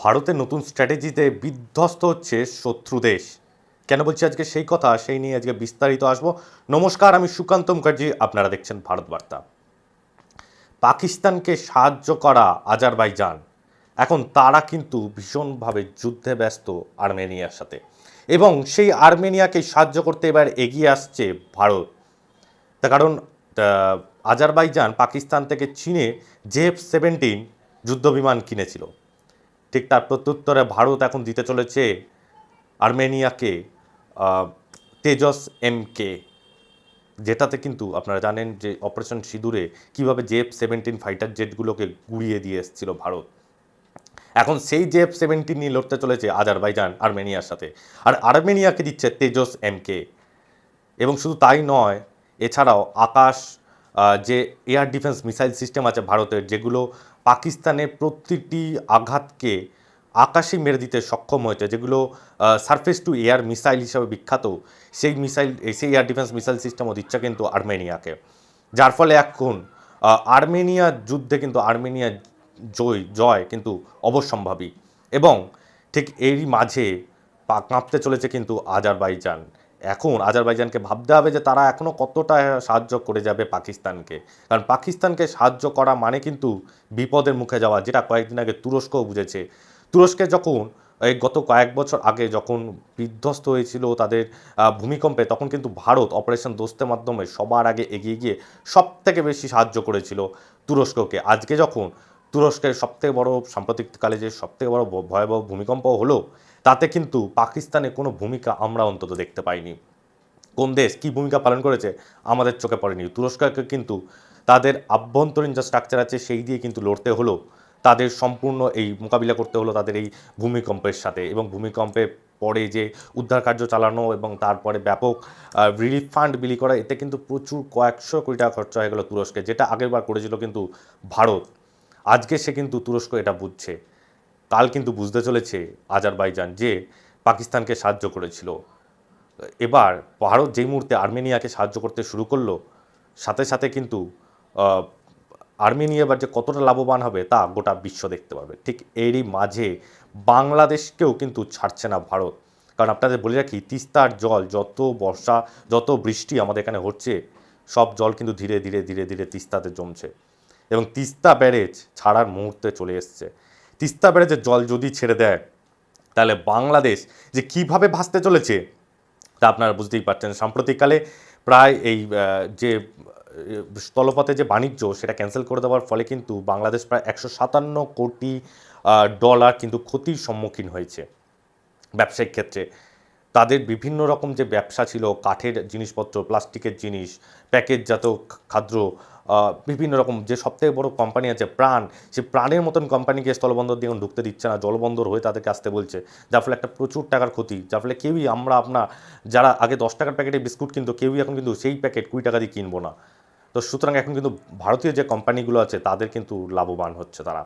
ভারতের নতুন স্ট্র্যাটেজিতে বিধ্বস্ত হচ্ছে শত্রু দেশ। কেন বলছি আজকে সেই কথা? সেই নিয়ে আজকে বিস্তারিত আসব। নমস্কার, আমি সুকান্ত মুখার্জি। আপনারা দেখছেন ভারত বার্তা পাকিস্তানকে সাহায্য করা আজারবাইজান। এখন তারা কিন্তু ভীষণভাবে যুদ্ধে ব্যস্ত আর্মেনিয়ার সাথে। এবং সেই আর্মেনিয়াকে সাহায্য করতে এবার এগিয়ে আসছে ভারত। তার কারণ আজারবাইজান পাকিস্তান থেকে চীনে জেফ সেভেন্টিন যুদ্ধবিমান কিনেছিল। ঠিক তার প্রত্যুত্তরে ভারত এখন দিতে চলেছে আর্মেনিয়াকে তেজস এম কে যেটাতে কিন্তু আপনারা জানেন যে অপারেশন সিঁদুরে কীভাবে জেফ সেভেন্টিন ফাইটার জেটগুলোকে গুড়িয়ে দিয়ে এসেছিল ভারত। এখন সেই জেফ সেভেন্টিন নিয়ে লড়তে চলেছে আজারবাইজান আর্মেনিয়ার সাথে। আর আর্মেনিয়াকে দিচ্ছে তেজস এম কে এবং শুধু তাই নয়, এছাড়াও আকাশ যে এয়ার ডিফেন্স মিসাইল সিস্টেম আছে ভারতের, যেগুলো পাকিস্তানের প্রতিটি আঘাতকে আকাশে মেরে দিতে সক্ষম হয়েছে, যেগুলো সারফেস টু এয়ার মিসাইল হিসাবে বিখ্যাত। সেই মিসাইল সেই এয়ার ডিফেন্স মিসাইল সিস্টেমও দিচ্ছে কিন্তু আর্মেনিয়াকে। যার ফলে এখন আর্মেনিয়ার যুদ্ধে কিন্তু আর্মেনিয়ার জয় জয় কিন্তু অবশ্যম্ভাবী এবং ঠিক এরই মাঝে কাঁপতে চলেছে কিন্তু আজারবাইজান। এখন আজারবাইজানকে ভাবতে হবে যে তারা এখনও কতটা সাহায্য করে যাবে পাকিস্তানকে। কারণ পাকিস্তানকে সাহায্য করা মানে কিন্তু বিপদের মুখে যাওয়া, যেটা কয়েকদিন আগে তুরস্কও বুঝেছে। তুরস্কে যখন এই গত কয়েক বছর আগে যখন বিধ্বস্ত হয়েছিল তাদের ভূমিকম্পে, তখন কিন্তু ভারত অপারেশন দোস্তের মাধ্যমে সবার আগে এগিয়ে গিয়ে সব থেকে বেশি সাহায্য করেছিল তুরস্ককে। আজকে যখন তুরস্কের সবথেকে বড় সাম্প্রতিককালে যে সবথেকে বড় ভয়াবহ ভূমিকম্প হলো, তাতে কিন্তু পাকিস্তানের কোনো ভূমিকা আমরা অন্তত দেখতে পাইনি। কোন দেশ কী ভূমিকা পালন করেছে, আমাদের চোখে পড়েনি। তুরস্ককে কিন্তু তাদের আভ্যন্তরীণ যা স্ট্রাকচার আছে, সেই দিয়ে কিন্তু লড়তে হলো। তাদের সম্পূর্ণ এই মোকাবিলা করতে হলো তাদের এই ভূমিকম্পের সাথে এবং ভূমিকম্পে পরে যে উদ্ধার কার্য চালানো এবং তারপরে ব্যাপক রিলিফ ফান্ড বিলি করা, এতে কিন্তু প্রচুর কয়েকশো কোটি টাকা খরচা হয়ে গেল তুরস্কে, যেটা আগেরবার করেছিল কিন্তু ভারত। আজকে সে কিন্তু তুরস্ক এটা বুঝছে। কাল কিন্তু বুঝতে চলেছে আজারবাইজান যে পাকিস্তানকে সাহায্য করেছিল। এবার ভারত যেই মুহূর্তে আর্মেনিয়াকে সাহায্য করতে শুরু করল, সাথে সাথে কিন্তু আর্মেনিয়া এবার যে কতটা লাভবান হবে তা গোটা বিশ্ব দেখতে পাবে ঠিক এরই মাঝে বাংলাদেশকেও কিন্তু ছাড়ছে না ভারত। কারণ আপনাদের বলে রাখি, তিস্তার জল যত বর্ষা, যত বৃষ্টি আমাদের এখানে হচ্ছে, সব জল কিন্তু ধীরে ধীরে ধীরে ধীরে তিস্তাতে জমছে। এবং তিস্তা ব্যারেজ ছাড়ার মুহূর্তে চলে এসছে। তিস্তা ব্যারেজের জল যদি ছেড়ে দেয়, তাহলে বাংলাদেশ যে কীভাবে ভাসতে চলেছে তা আপনারা বুঝতেই পারছেন। সাম্প্রতিককালে প্রায় এই যে, স্থলপথে যে বাণিজ্য সেটা ক্যান্সেল করে দেওয়ার ফলে কিন্তু বাংলাদেশ প্রায় একশো সাতান্ন কোটি ডলার কিন্তু ক্ষতির সম্মুখীন হয়েছে ব্যবসায়িক ক্ষেত্রে। তাদের বিভিন্ন রকম যে ব্যবসা ছিল, কাঠের জিনিসপত্র, প্লাস্টিকের জিনিস, প্যাকেটজাত খাদ্য বিভিন্ন রকম যে সবথেকে বড় কোম্পানি আছে প্রাণ, সে প্রাণের মতন কোম্পানিকে স্থলবন্দর দিয়ে ঢুকতে দিচ্ছে না, জলবন্দর হয়ে তাদেরকে আসতে বলছে। যার ফলে একটা প্রচুর টাকার ক্ষতি। যার ফলে কেউই আমরা আপনার, যারা আগে দশ টাকার প্যাকেটে বিস্কুট কিনতো, কেউই এখন কিন্তু সেই প্যাকেট কুড়ি টাকা দিয়ে কিনবো না। তো সুতরাং এখন কিন্তু ভারতীয় যে কোম্পানিগুলো আছে, তাদের কিন্তু লাভবান হচ্ছে তারা।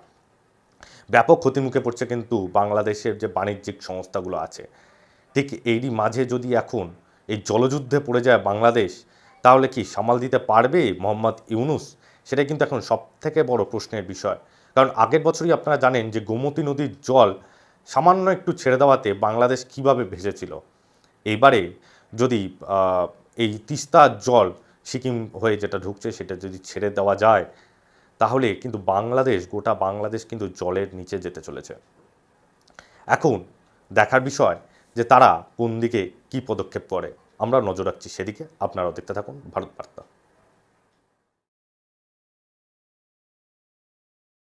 ব্যাপক ক্ষতির মুখে পড়ছে কিন্তু বাংলাদেশের যে বাণিজ্যিক সংস্থাগুলো আছে। ঠিক এরই মাঝে যদি এখন এই জলযুদ্ধে পড়ে যায় বাংলাদেশ তাহলে কি সামাল দিতে পারবে মোহাম্মদ ইউনুস? সেটাই কিন্তু এখন সব থেকে বড় প্রশ্নের বিষয়। কারণ আগের বছরই আপনারা জানেন যে গোমতী নদীর জল সামান্য একটু ছেড়ে দেওয়াতে বাংলাদেশ কীভাবে ভেসেছিল। এইবারে যদি এই তিস্তার জল সিকিম হয়ে যেটা ঢুকছে সেটা যদি ছেড়ে দেওয়া যায়, তাহলে কিন্তু বাংলাদেশ, গোটা বাংলাদেশ কিন্তু জলের নিচে যেতে চলেছে। এখন দেখার বিষয় যে তারা কোন দিকে কী পদক্ষেপ করে। আমরা নজর রাখছি সেদিকে। আপনারাও দেখতে থাকুন ভারত বার্তা।